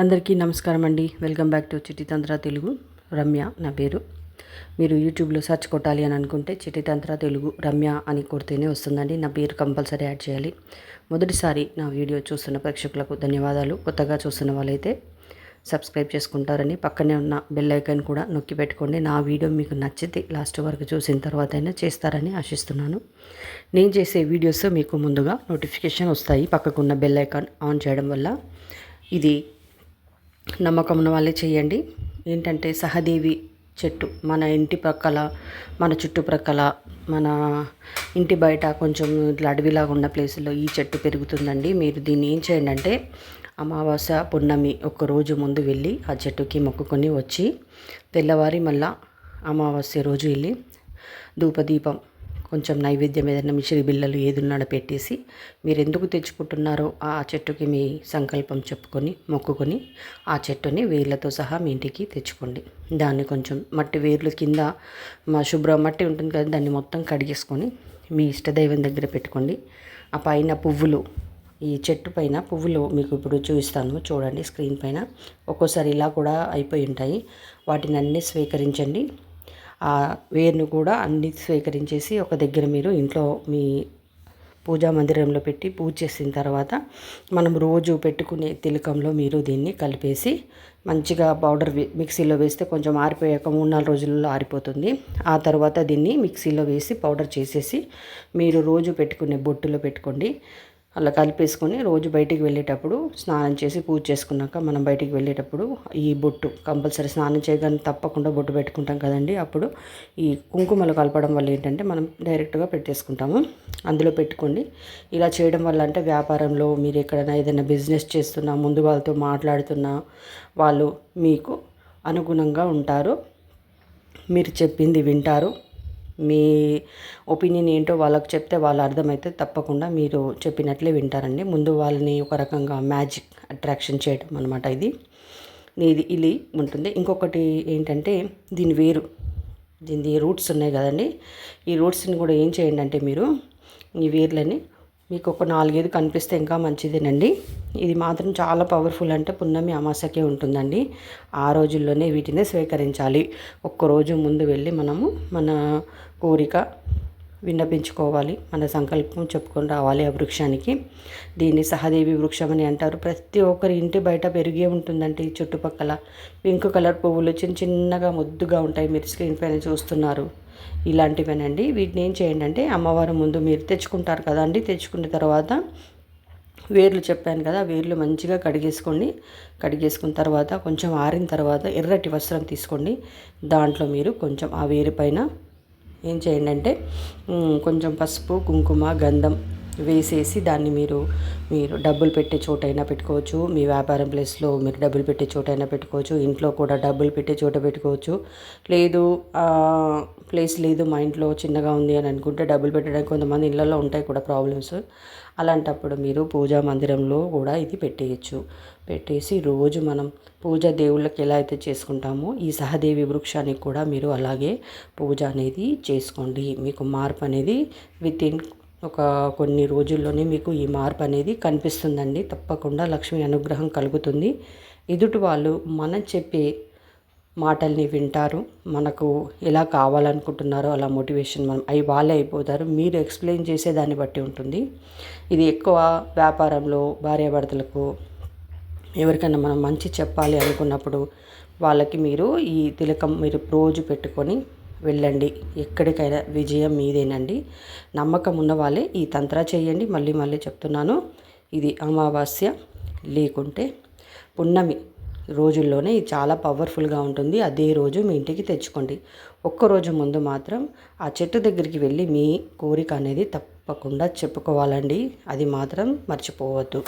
అందరికీ నమస్కారం అండి. Welcome back to Chitithantra Telugu. Ramya నా పేరు. మీరు యూట్యూబ్లో సెర్చ్ కొట్టాలి అని అనుకుంటే చిటితంత్ర తెలుగు రమ్య అని కొడితేనే వస్తుందండి. నా పేరు కంపల్సరీ యాడ్ చేయాలి. మొదటిసారి నా వీడియో చూస్తున్న ప్రేక్షకులకు ధన్యవాదాలు. కొత్తగా చూస్తున్న వాళ్ళైతే సబ్స్క్రైబ్ చేసుకుంటారని పక్కనే ఉన్న బెల్ ఐకాన్ కూడా నొక్కి పెట్టుకోండి. నా వీడియో మీకు నచ్చితే లాస్ట్ వరకు చూసిన తర్వాత అయినా చేస్తారని ఆశిస్తున్నాను. నేను చేసే వీడియోస్ మీకు ముందుగా నోటిఫికేషన్ వస్తాయి. పక్కకున్న బెల్ ఐకాన్ ఆన్ చేయడం వల్ల ఇది నమ్మకం ఉన్న వాళ్ళే చేయండి. ఏంటంటే సహదేవి చెట్టు మన ఇంటి ప్రక్కల మన చుట్టుప్రక్కల మన ఇంటి బయట కొంచెం ఇట్లా అడవిలాగా ఉన్న ప్లేసుల్లో ఈ చెట్టు పెరుగుతుందండి. మీరు దీన్ని ఏం చేయండి అంటే అమావాస్య పున్నమి ఒక రోజు ముందు వెళ్ళి ఆ చెట్టుకి మొక్కుకొని వచ్చి తెల్లవారి మళ్ళా అమావాస్య రోజు వెళ్ళి ధూపదీపం కొంచెం నైవేద్యం ఏదైనా మిశ్రీ బిళ్ళలు ఏదున్నాడో పెట్టేసి మీరు ఎందుకు తెచ్చుకుంటున్నారో ఆ చెట్టుకి మీ సంకల్పం చెప్పుకొని మొక్కుకొని ఆ చెట్టుని వేర్లతో సహా మీ ఇంటికి తెచ్చుకోండి. దాన్ని కొంచెం మట్టి వేర్లు కింద మా శుభ్ర మట్టి ఉంటుంది కదా దాన్ని మొత్తం కడిగేసుకొని మీ ఇష్టదైవం దగ్గర పెట్టుకోండి. ఆ పైన పువ్వులు ఈ చెట్టు పైన పువ్వులు మీకు ఇప్పుడు చూపిస్తాను. చూడండి స్క్రీన్ పైన ఒక్కోసారి ఇలా కూడా అయిపోయి ఉంటాయి. వాటిని అన్నీ స్వీకరించండి. ఆ వేరును కూడా అన్ని స్వీకరించేసి ఒక దగ్గర మీరు ఇంట్లో మీ పూజా మందిరంలో పెట్టి పూజ చేసిన తర్వాత మనం రోజు పెట్టుకునే తిలకంలో మీరు దీన్ని కలిపేసి మంచిగా పౌడర్ మిక్సీలో వేస్తే కొంచెం ఆరిపోయాక మూడు నాలుగు రోజుల్లో ఆరిపోతుంది. ఆ తర్వాత దీన్ని మిక్సీలో వేసి పౌడర్ చేసేసి మీరు రోజు పెట్టుకునే బొట్టులో పెట్టుకోండి. అలా కలిపేసుకొని రోజు బయటికి వెళ్ళేటప్పుడు స్నానం చేసి పూజ చేసుకున్నాక మనం బయటికి వెళ్ళేటప్పుడు ఈ బొట్టు కంపల్సరీ స్నానం చేయగానే తప్పకుండా బొట్టు పెట్టుకుంటాం కదండి. అప్పుడు ఈ కుంకుమలు కలపడం వల్ల ఏంటంటే మనం డైరెక్ట్గా పెట్టేసుకుంటాము. అందులో పెట్టుకోండి. ఇలా చేయడం వల్ల అంటే వ్యాపారంలో మీరు ఎక్కడైనా ఏదైనా బిజినెస్ చేస్తున్నా ముందు వాళ్ళతో మాట్లాడుతున్నా వాళ్ళు మీకు అనుగుణంగా ఉంటారు. మీరు చెప్పింది వింటారు. మీ ఒపీనియన్ ఏంటో వాళ్ళకి చెప్తే వాళ్ళు అర్థమైతే తప్పకుండా మీరు చెప్పినట్లే వింటారండి. ముందు వాళ్ళని ఒక రకంగా మ్యాజిక్ అట్రాక్షన్ చేయడం అనమాట ఇది. ఇది ఇది ఉంటుంది. ఇంకొకటి ఏంటంటే దీని వేరు. దీని రూట్స్ ఉన్నాయి కదండి. ఈ రూట్స్ని కూడా ఏం చేయండి అంటే మీరు ఈ వేర్లని మీకు ఒక నాలుగైదు కనిపిస్తే ఇంకా మంచిదేనండి. ఇది మాత్రం చాలా పవర్ఫుల్ అంటే పున్నమి అమాసకే ఉంటుందండి. ఆ రోజుల్లోనే వీటిని స్వీకరించాలి. ఒక్కరోజు ముందు వెళ్ళి మనము మన కోరిక విన్నపించుకోవాలి. మన సంకల్పం చెప్పుకొని రావాలి ఆ వృక్షానికి. దీన్ని సహదేవి వృక్షం అని అంటారు. ప్రతి ఒక్కరి ఇంటి బయట పెరిగే ఉంటుందండి చుట్టుపక్కల. పింక్ కలర్ పువ్వులు చిన్న చిన్నగా ముద్దుగా ఉంటాయి. మీరు స్క్రీన్ పైన చూస్తున్నారు. ఇలాంటివేనండి. వీటిని ఏం చేయండి అంటే అమ్మవారి ముందు మీరు తెచ్చుకుంటారు కదండి తెచ్చుకున్న తర్వాత వేర్లు చెప్పాను కదా వేర్లు మంచిగా కడిగేసుకోండి కడిగేసుకున్న తర్వాత కొంచెం ఆరిన తర్వాత ఎర్రటి వస్త్రం తీసుకోండి. దాంట్లో మీరు కొంచెం ఆ వేరు పైన ఏం చేయండి అంటే కొంచెం పసుపు కుంకుమ గంధం వేసేసి దాన్ని మీరు మీరు డబ్బులు పెట్టే చోటైనా పెట్టుకోవచ్చు. మీ వ్యాపారం ప్లేస్లో మీరు డబ్బులు పెట్టే చోటైనా పెట్టుకోవచ్చు. ఇంట్లో కూడా డబ్బులు పెట్టే చోట పెట్టుకోవచ్చు. లేదు ప్లేస్ లేదు మా ఇంట్లో చిన్నగా ఉంది అని అనుకుంటే డబ్బులు పెట్టడానికి కొంతమంది ఇళ్ళల్లో ఉంటాయి కూడా ప్రాబ్లమ్స్. అలాంటప్పుడు మీరు పూజా మందిరంలో కూడా ఇది పెట్టేయచ్చు. పెట్టేసి రోజు మనం పూజ దేవుళ్ళకి ఎలా అయితే చేసుకుంటామో ఈ సహదేవి వృక్షానికి కూడా మీరు అలాగే పూజ అనేది చేసుకోండి. మీకు మార్పు అనేది విత్ ఇన్ ఒక కొన్ని రోజుల్లోనే మీకు ఈ మార్పు అనేది కనిపిస్తుందండి. తప్పకుండా లక్ష్మి అనుగ్రహం కలుగుతుంది. ఎదుటి వాళ్ళు మనం చెప్పే మాటల్ని వింటారు. మనకు ఎలా కావాలనుకుంటున్నారో అలా మోటివేషన్ మనం అవి వాళ్ళే అయిపోతారు. మీరు ఎక్స్ప్లెయిన్ చేసే దాన్ని బట్టి ఉంటుంది. ఇది ఎక్కువ వ్యాపారంలో భార్యాభర్తలకు ఎవరికైనా మనం మంచి చెప్పాలి అనుకున్నప్పుడు వాళ్ళకి మీరు ఈ తిలకం మీరు రోజు పెట్టుకొని వెళ్ళండి. ఎక్కడికైనా విజయం మీదేనండి. నమ్మకం ఉన్న వాళ్ళే ఈ తంత్ర చేయండి. మళ్ళీ మళ్ళీ చెప్తున్నాను. ఇది అమావాస్య. లేకుంటే పున్నమి రోజుల్లోనే ఇది చాలా పవర్ఫుల్గా ఉంటుంది. అదే రోజు మీ ఇంటికి తెచ్చుకోండి. ఒక్కరోజు ముందు మాత్రం ఆ చెట్టు దగ్గరికి వెళ్ళి మీ కోరిక అనేది తప్పకుండా చెప్పుకోవాలండి. అది మాత్రం మర్చిపోవద్దు.